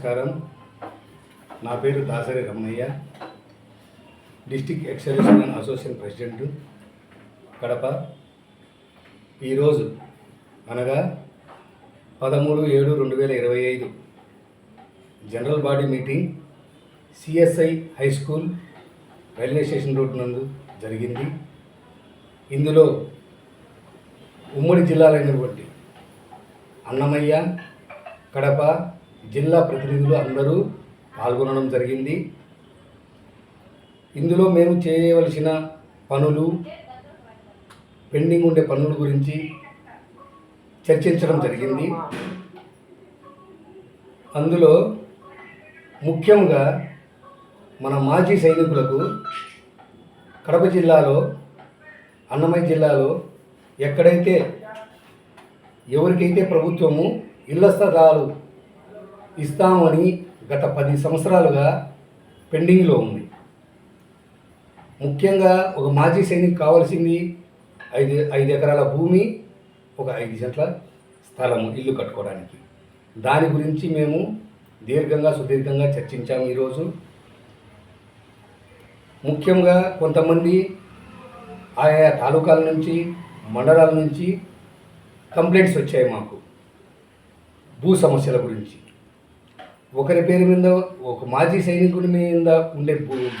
నమస్కారం. నా పేరు Dasari Ramanaiah. District ex servicemen association president Kadapa. ఈరోజు అనగా పదమూడు ఏడు రెండు వేల ఇరవై ఐదు general body meeting CSI high school railway station road నందు జరిగింది. ఇందులో ఉమ్మడి జిల్లాలైనటువంటి అన్నమయ్య కడప జిల్లా ప్రతినిధులు అందరూ పాల్గొనడం జరిగింది. ఇందులో మేము చేయవలసిన పనులు పెండింగ్ ఉండే పనుల గురించి చర్చించడం జరిగింది. అందులో ముఖ్యంగా మన మాజీ సైనికులకు కడప జిల్లాలో అన్నమయ్య జిల్లాలో ఎక్కడైతే ఎవరికైతే ప్రభుత్వము ఇళ్ళ స్థలాలు ఇస్తామని గత పది సంవత్సరాలుగా పెండింగ్లో ఉంది. ముఖ్యంగా ఒక మాజీ సైనిక్ కావాల్సింది ఐదు ఐదు ఎకరాల భూమి ఒక ఐదు చెట్ల స్థలము ఇల్లు కట్టుకోవడానికి. దాని గురించి మేము దీర్ఘంగా సుదీర్ఘంగా చర్చించాము ఈరోజు. ముఖ్యంగా కొంతమంది ఆయా తాలూకాల నుంచి మండలాల నుంచి కంప్లైంట్స్ వచ్చాయి మాకు. భూ సమస్యల గురించి. ఒకరి పేరు మీద ఒక మాజీ సైనికుడి మీద ఉండే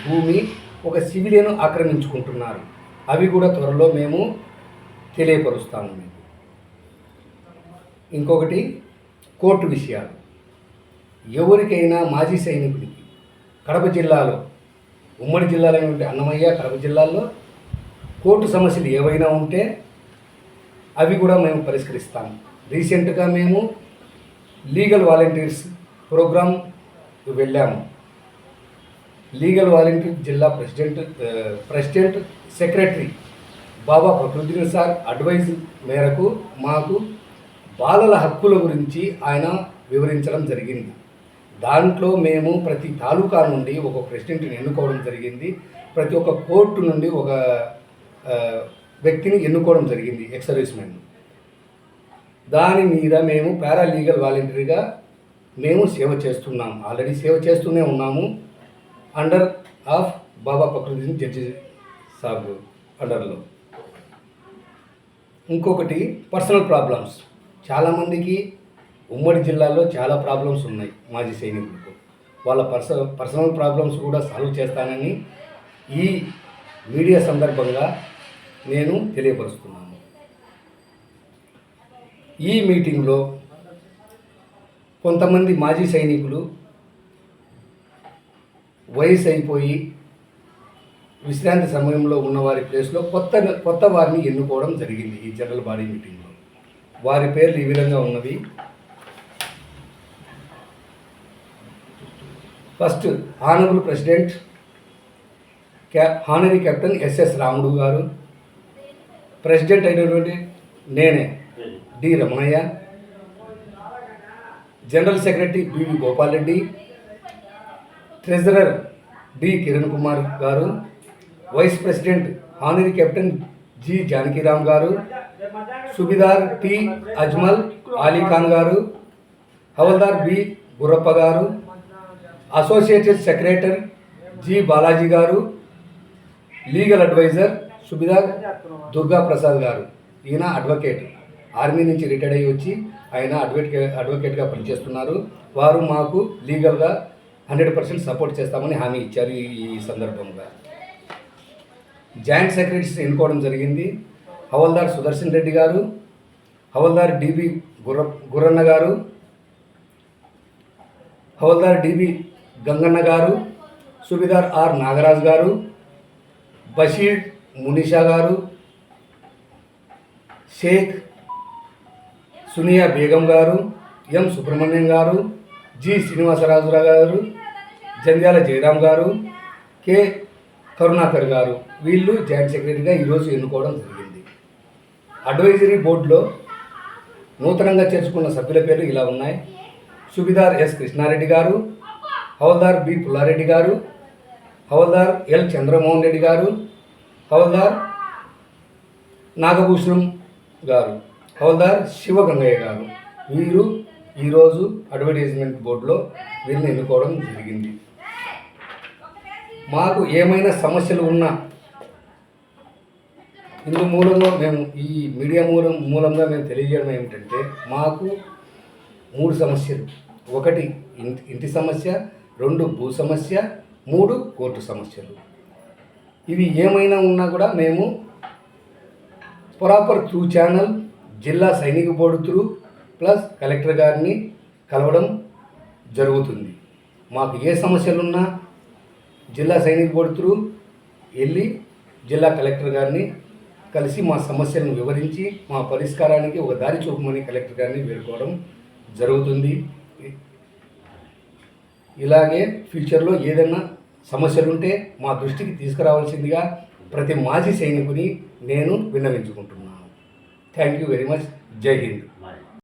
భూమి ఒక సివిలియన్ ఆక్రమించుకుంటున్నారు. అవి కూడా త్వరలో మేము తెలియపరుస్తాము. మీకు ఇంకొకటి కోర్టు విషయాలు. ఎవరికైనా మాజీ సైనికుడికి కడప జిల్లాలో ఉమ్మడి జిల్లాలో ఉంటే అన్నమయ్య కడప జిల్లాల్లో కోర్టు సమస్యలు ఏవైనా ఉంటే అవి కూడా మేము పరిష్కరిస్తాము. రీసెంట్గా మేము లీగల్ వాలంటీర్స్ ప్రోగ్రామ్ వెళ్ళాము. లీగల్ వాలంటీర్ జిల్లా president president secretary Baba Fakruddin sir advice మేరకు మాకు బాలల హక్కుల గురించి ఆయన వివరించడం జరిగింది. దాంట్లో మేము ప్రతి తాలూకా నుండి ఒక ప్రెసిడెంట్ని ఎన్నుకోవడం జరిగింది. ప్రతి ఒక్క కోర్టు నుండి ఒక వ్యక్తిని ఎన్నుకోవడం జరిగింది ఎక్స్ దాని మీద మేము పారాలీగల్ వాలంటీర్గా మేము సేవ చేస్తున్నాం. ఆల్రెడీ సేవ చేస్తూనే ఉన్నాము. అండర్ ఆఫ్ బాబా ప్రకృతిని జడ్జి సాబ్ అండర్లో ఇంకొకటి పర్సనల్ ప్రాబ్లమ్స్ చాలామందికి ఉమ్మడి జిల్లాలో చాలా ప్రాబ్లమ్స్ ఉన్నాయి మాజీ సైనికులకు. వాళ్ళ పర్సనల్ పర్సనల్ ప్రాబ్లమ్స్ కూడా సాల్వ్ చేస్తానని ఈ మీడియా సందర్భంగా నేను తెలియపరుస్తున్నాను. ఈ మీటింగ్లో కొంతమంది మాజీ సైనికులు వయసు అయిపోయి విశ్రాంతి సమయంలో ఉన్నవారి ప్లేస్లో కొత్త కొత్త వారిని ఎన్నుకోవడం జరిగింది ఈ జనరల్ బాడీ మీటింగ్లో. వారి పేర్లు ఈ విధంగా ఉన్నవి. ఫస్ట్ హానబుల్ ప్రెసిడెంట్ క్యా హానరీ కెప్టెన్ ఎస్ఎస్ రాముడు గారు. ప్రెసిడెంట్ అయినటువంటి నేనే D Ramanaiah. General secretary BV Gopal Reddy treasurer D Kiran Kumar గారు vice president honorary captain G Janakiram గారు సుబిదార్ టి అజ్మల్ అలీఖాన్ గారు హవల్దార్ బి గురప్ప గారు అసోసియేటెడ్ సెక్రటరీ జి బాలాజీ గారు లీగల్ అడ్వైజర్ సుబిదార్ దుర్గా ప్రసాద్ గారు. ఈయన అడ్వకేట్. ఆర్మీ నుంచి రిటైర్డ్ అయ్యి వచ్చి ఆయన అడ్వకేట్ అడ్వకేట్గా పనిచేస్తున్నారు. వారు మాకు లీగల్గా హండ్రెడ్ పర్సెంట్ సపోర్ట్ చేస్తామని హామీ ఇచ్చారు ఈ ఈ సందర్భంగా. జాయింట్ సెక్రటరీస్ ఎన్నుకోవడం జరిగింది. హవల్దార్ సుదర్శన్ రెడ్డి గారు హవల్దార్ డిబి గుర్ర గుర్రన్న గారు హవల్దార్ డిబి గంగన్న గారు సుబిదార్ ఆర్ నాగరాజ్ గారు బషీర్ మునిషా గారు షేక్ సునియా బేగం గారు ఎం సుబ్రహ్మణ్యం గారు జి శ్రీనివాసరాజురావు గారు జంధ్యాల జయరాం గారు కె కరుణాకర్ గారు. వీళ్ళు జాయింట్ సెక్రటరీగా ఈరోజు ఎన్నుకోవడం జరిగింది. అడ్వైజరీ బోర్డులో నూతనంగా చేర్చుకున్న సభ్యుల పేర్లు ఇలా ఉన్నాయి. సుబిదార్ ఎస్ కృష్ణారెడ్డి గారు హవల్దార్ బి పుల్లారెడ్డి గారు హవల్దార్ ఎల్ చంద్రమోహన్ రెడ్డి గారు హవల్దార్ నాగభూషణం గారు. హవల్దార్ శివగంగయ్య గారు. వీరు ఈరోజు అడ్వర్టైజ్మెంట్ బోర్డులో వీరిని ఎన్నుకోవడం జరిగింది. మాకు ఏమైనా సమస్యలు ఉన్నా ఇందు మూలంగా మేము ఈ మీడియా మూలం మూలంగా మేము తెలియజేయడం ఏమిటంటే మాకు మూడు సమస్యలు. ఒకటి ఇంటి ఇంటి సమస్య రెండు భూ సమస్య మూడు కోర్టు సమస్యలు. ఇవి ఏమైనా ఉన్నా కూడా మేము ప్రాపర్ త్రూ ఛానల్ జిల్లా సైనిక బోర్డు త్రూ ప్లస్ కలెక్టర్ గారిని కలవడం జరుగుతుంది. మాకు ఏ సమస్యలున్నా జిల్లా సైనిక బోర్డు త్రూ వెళ్ళి జిల్లా కలెక్టర్ గారిని కలిసి మా సమస్యలను వివరించి మా పరిష్కారానికి ఒక దారి చూపమని కలెక్టర్ గారిని వేడుకోవడం జరుగుతుంది. ఇలాగే ఫ్యూచర్లో ఏదైనా సమస్యలుంటే మా దృష్టికి తీసుకురావాల్సిందిగా ప్రతి మాజీ సైనికుని నేను విన్నవించుకుంటున్నాను. थँक्यू व्हेरी मच जय हिंद